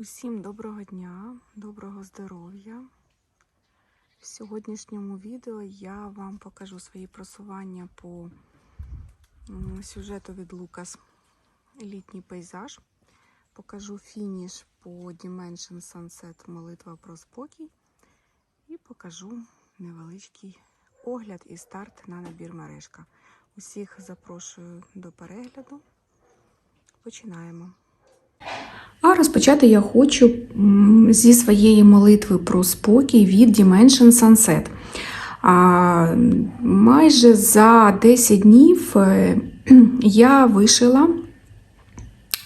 Усім доброго дня, доброго здоров'я. В сьогоднішньому відео я вам покажу свої просування по сюжету від Лукас Літній пейзаж. Покажу фініш по Dimension Sunset Молитва про спокій. І покажу невеличкий огляд і старт на набір мережка. Усіх запрошую до перегляду. Починаємо. Розпочати я хочу зі своєї молитви про спокій від Dimension Sunset. А, майже за 10 днів е, я вишила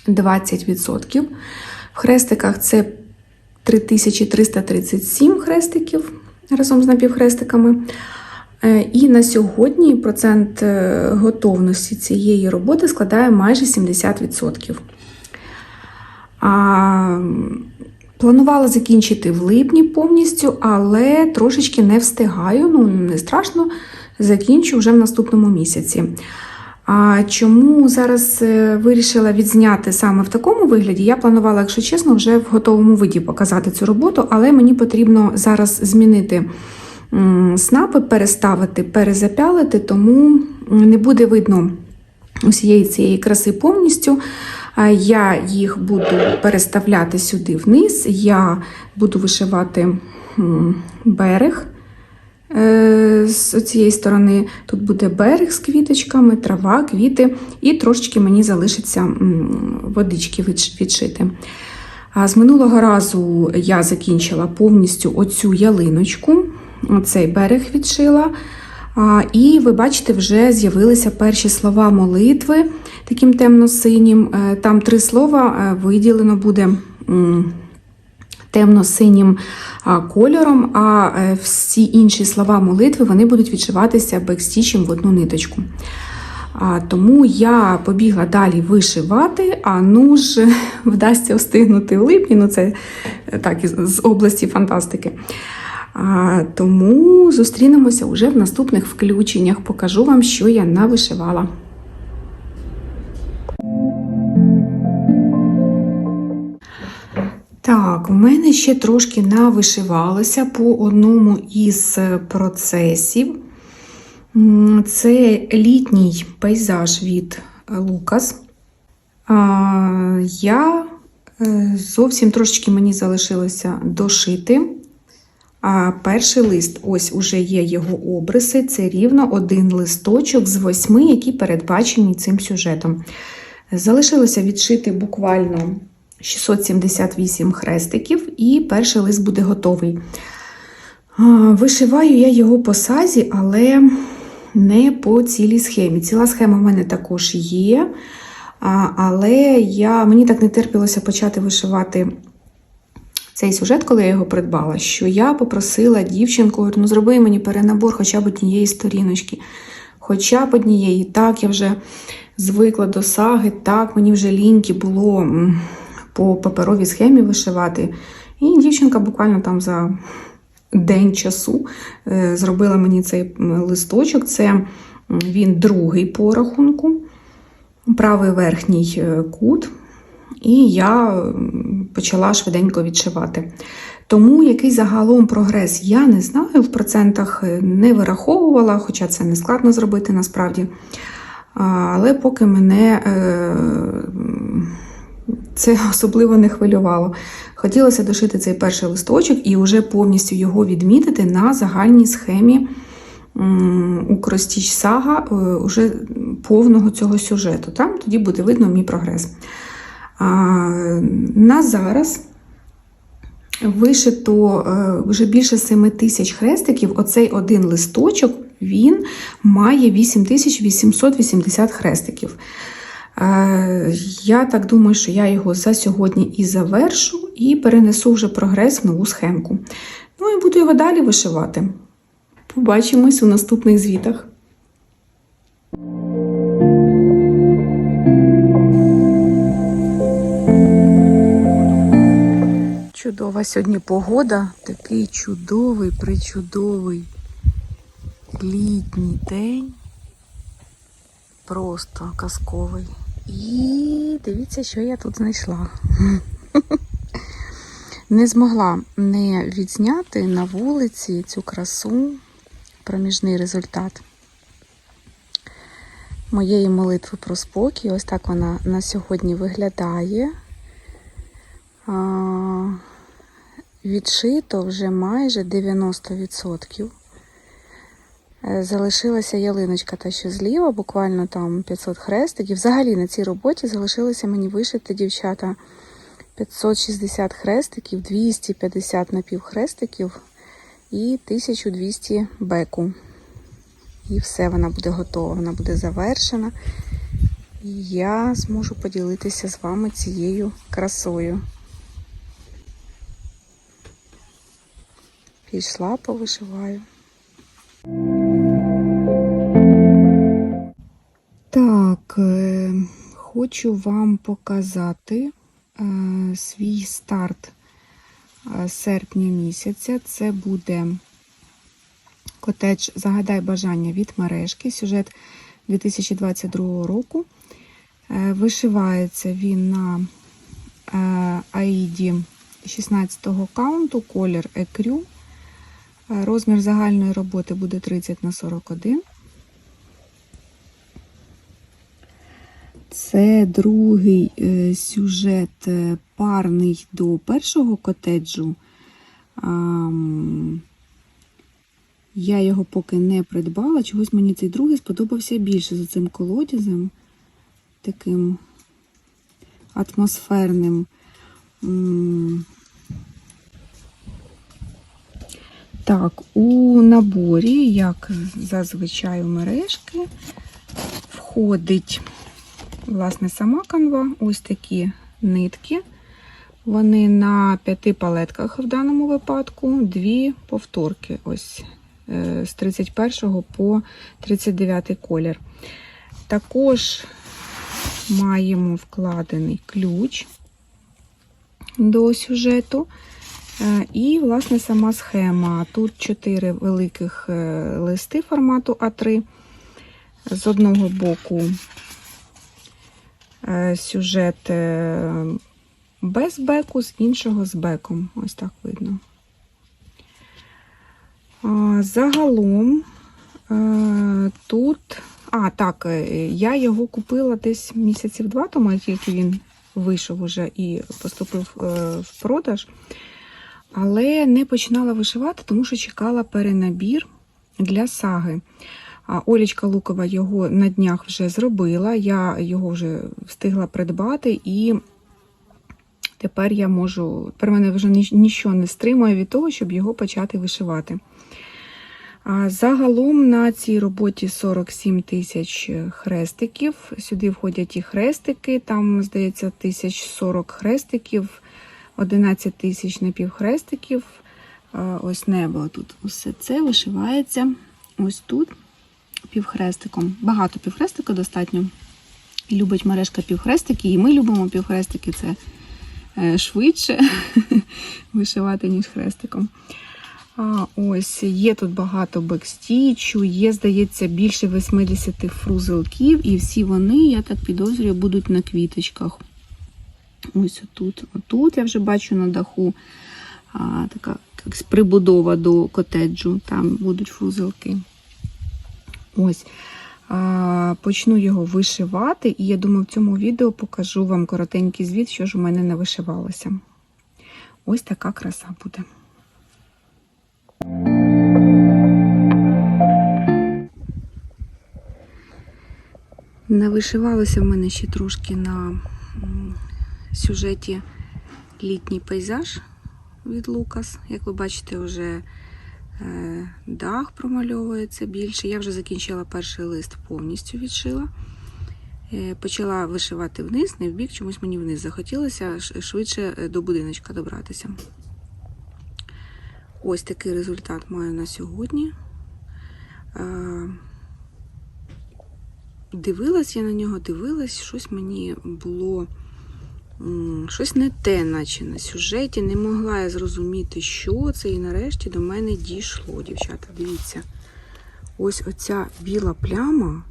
20%. В хрестиках це 3337 хрестиків разом з напівхрестиками. Е, І на сьогодні процент е, готовності цієї роботи складає майже 70%. Планувала закінчити в липні повністю, але трошечки не встигаю. Ну, не страшно, закінчу вже в наступному місяці. А чому зараз е, вирішила відзняти саме в такому вигляді? Я планувала, якщо чесно, вже в готовому виді показати цю роботу, але мені потрібно зараз змінити снапи, переставити, перезапялити, тому не буде видно усієї цієї краси повністю. Я їх буду переставляти сюди вниз. Я буду вишивати берег е, з цієї сторони. Тут буде берег з квіточками, трава, квіти, і трошечки мені залишиться водички відшити. З минулого разу я закінчила повністю оцю ялиночку, оцей берег відшила. І ви бачите, вже з'явилися перші слова молитви таким темно-синім. Е, Там три слова е, виділено буде темно-синім кольором, а е, всі інші слова молитви вони будуть відшиватися бекстічем в одну ниточку. Тому я побігла далі вишивати, а ну ж вдасться встигнути в липні. Ну, це так, з області фантастики. Тому зустрінемося вже в наступних включеннях. Покажу вам, що я навишивала. Так, у мене ще трошки навишивалося по одному із е, процесів. Це літній пейзаж від е, Лукас. Я е, зовсім трошечки мені залишилося дошити. А перший лист, ось уже є його обриси. Це рівно один листочок з восьми, які передбачені цим сюжетом. Залишилося відшити буквально 678 хрестиків, і перший лист буде готовий. Вишиваю я його по сазі, але не по цілій схемі. Ціла схема в мене також є. Але я, мені так не терпілося почати вишивати цей сюжет, коли я його придбала, що я попросила дівчинку, ну зроби мені перенабор хоча б однієї сторіночки. Хоча б однієї. Так, я вже звикла до саги, так, мені вже ліньки було по паперовій схемі вишивати. І дівчинка буквально там за день часу е, зробила мені цей листочок. Це він другий по рахунку, правий верхній е, кут. І я почала швиденько відшивати. Тому який загалом прогрес я не знаю, в процентах е, не вираховувала, хоча це не складно зробити насправді. Але поки мене е, це особливо не хвилювало. Хотілося дошити цей перший листочок і вже повністю його відмітити на загальній схемі у Кростіч Сага е, уже повного цього сюжету. Там тоді буде видно мій прогрес. На зараз вишито е, вже більше 7 тисяч хрестиків. Оцей один листочок він має 8880 хрестиків. Е, Я так думаю, що я його за сьогодні і завершу, і перенесу вже прогрес в нову схемку. Ну і буду його далі вишивати. Побачимось у наступних звітах. Чудова сьогодні погода, такий чудовий, причудовий літній день. Просто казковий. І дивіться, що я тут знайшла. Не змогла не відзняти на вулиці цю красу, проміжний результат моєї молитви про спокій. Ось так вона на сьогодні виглядає. Відшито вже майже 90%. Е, Залишилася ялиночка та що зліва, буквально там 500 хрестиків. Взагалі на цій роботі залишилося мені вишити, дівчата, 560 хрестиків, 250 напівхрестиків і 1200 беку. І все, вона буде готова, вона буде завершена. І я зможу поділитися з вами цією красою. Пішла, повишиваю. Так, е, хочу вам показати е, свій старт е, серпня місяця. Це буде котедж Загадай бажання від мережки, сюжет 2022 року. Вишивається він на Аїді 16-го каунту, колір екрю. Розмір загальної роботи буде 30 на 41. Це другий е, сюжет е, парний до першого котеджу. Я його поки не придбала. Чогось мені цей другий сподобався більше за цим колодязем, таким атмосферним. Так, у наборі, як зазвичай у мережки, входить власне сама канва, ось такі нитки. Вони на п'яти палетках в даному випадку, дві повторки. Ось е, з 31 по 39 колір. Також маємо вкладений ключ до сюжету. Е, І, власне, сама схема. Тут чотири великих е, листи формату А3. З одного боку е, сюжет без беку, з іншого з беком. Ось так видно. Загалом тут. А, так, я його купила десь місяців два тому, як тільки він вийшов уже і поступив в продаж. Але не починала вишивати, тому що чекала перенабір для саги. Олічка Лукова його на днях вже зробила, я його вже встигла придбати, і тепер я можу, тепер мене вже нічого не стримує від того, щоб його почати вишивати. Загалом на цій роботі 47 тисяч хрестиків. Сюди входять і хрестики, там, здається, 1040 хрестиків, 11 тисяч напівхрестиків. Ось небо тут. Усе це вишивається ось тут півхрестиком. Багато півхрестика достатньо. Любить мережка півхрестики, і ми любимо півхрестики. Це е, швидше вишивати, ніж хрестиком. А, ось є тут багато бекстічу, є, здається, більше 80 фрузелків, і всі вони, я так підозрюю, будуть на квіточках. Ось отут. Отут я вже бачу на даху а, така як прибудова до котеджу, там будуть фрузелки. Ось. А, почну його вишивати, і я думаю, в цьому відео покажу вам коротенький звіт, що ж у мене не вишивалося. Ось така краса буде. Навишивалося в мене ще трошки на сюжеті літній пейзаж від Лукас. Як ви бачите, вже е, дах промальовується більше. Я вже закінчила перший лист, повністю відшила. Е, Почала вишивати вниз, не в бік, чомусь мені вниз захотілося швидше е, до будиночка добратися. Ось такий результат маю на сьогодні. Дивилась я на нього, дивилась, щось мені було щось не те, наче на сюжеті. Не могла я зрозуміти, що це, і нарешті до мене дійшло, дівчата. Дивіться. Ось оця біла пляма.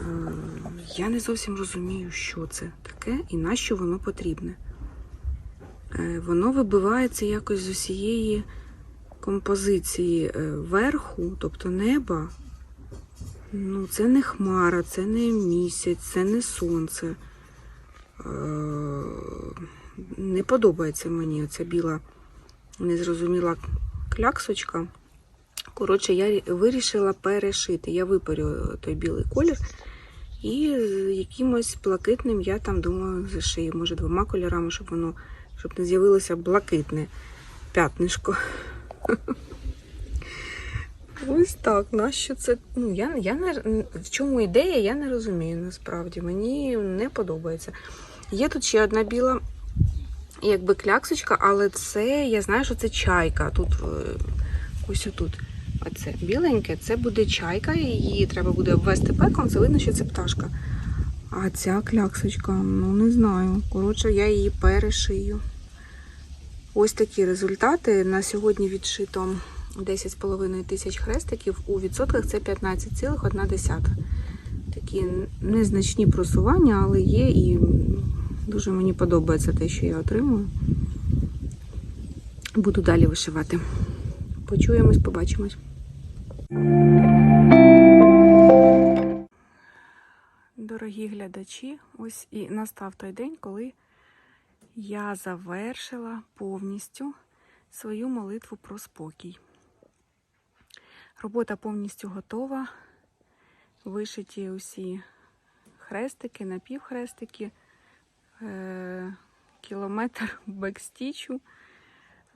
Е, Я не зовсім розумію, що це таке і на що воно потрібне. е, воно вибивається якось з усієї композиції е, верху, тобто неба. Ну, це не хмара, це не місяць, це не сонце. Не подобається мені оця біла незрозуміла кляксочка. Коротше, я вирішила перешити. Я випарю той білий колір. І якимось блакитним я там думаю зашию. Може, двома кольорами, щоб воно щоб не з'явилося блакитне п'ятнишко. Ось так. Нащо це? Ну, я, я не, в чому ідея, я не розумію насправді. Мені не подобається. Є тут ще одна біла, якби кляксочка, але це, я знаю, що це чайка. Тут е, ось отут. Оце біленьке, це буде чайка, її треба буде обвести пеклом, це видно, що це пташка. А ця кляксочка, ну не знаю. Коротше, я її перешию. Ось такі результати. На сьогодні відшито 10,5 тисяч хрестиків. У відсотках це 15,1. Такі незначні просування, але є і дуже мені подобається те, що я отримую. Буду далі вишивати. Почуємось, побачимось. Дорогі глядачі, ось і настав той день, коли я завершила повністю свою молитву про спокій. Робота повністю готова. Вишиті усі хрестики, напівхрестики, е- кілометр бекстічу,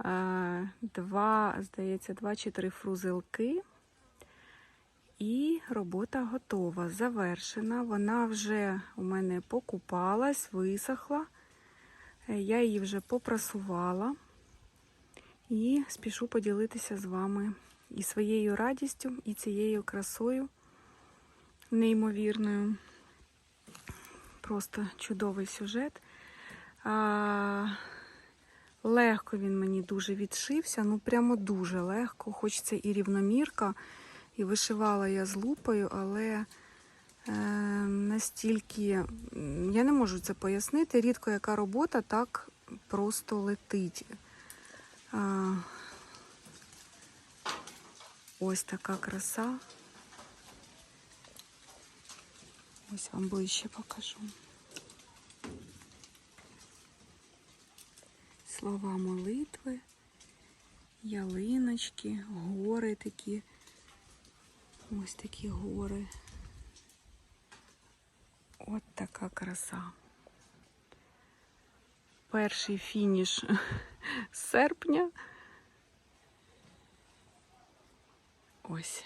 е- два, здається, два чи три фрузелки. І робота готова, завершена. Вона вже у мене покупалась, висохла. Е, Я її вже попрасувала і спішу поділитися з вами і своєю радістю, і цією красою неймовірною. Просто чудовий сюжет. Легко він мені дуже відшився, ну прямо дуже легко, хоч це і рівномірка. І вишивала я з лупою, але е, настільки я не можу це пояснити. Рідко яка робота так просто летить. Ось така краса. Ось вам ближче покажу. Слова молитви, ялиночки, гори такі. Ось такі гори. От така краса. Перший фініш серпня. Ось.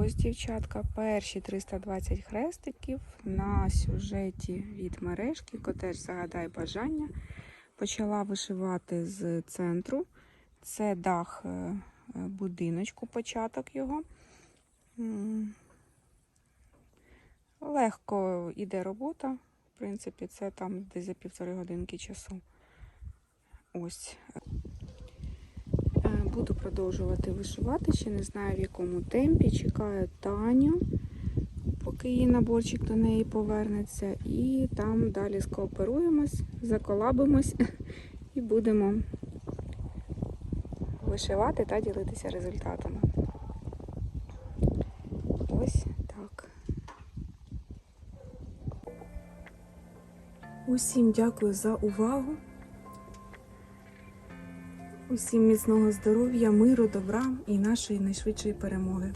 Ось, дівчатка, перші 320 хрестиків на сюжеті від мережки Котеж Загадай бажання. Почала вишивати з центру. Це дах е, е, будиночку, початок його. Легко йде робота. В принципі, це там десь за півтори годинки часу. Ось. Буду продовжувати вишивати, ще не знаю в якому темпі. Чекаю Таню, поки її наборчик до неї повернеться. І там далі скооперуємось, заколабимось і будемо вишивати та ділитися результатами. Ось так. Усім дякую за увагу. Усім міцного здоров'я, миру, добра і нашої найшвидшої перемоги.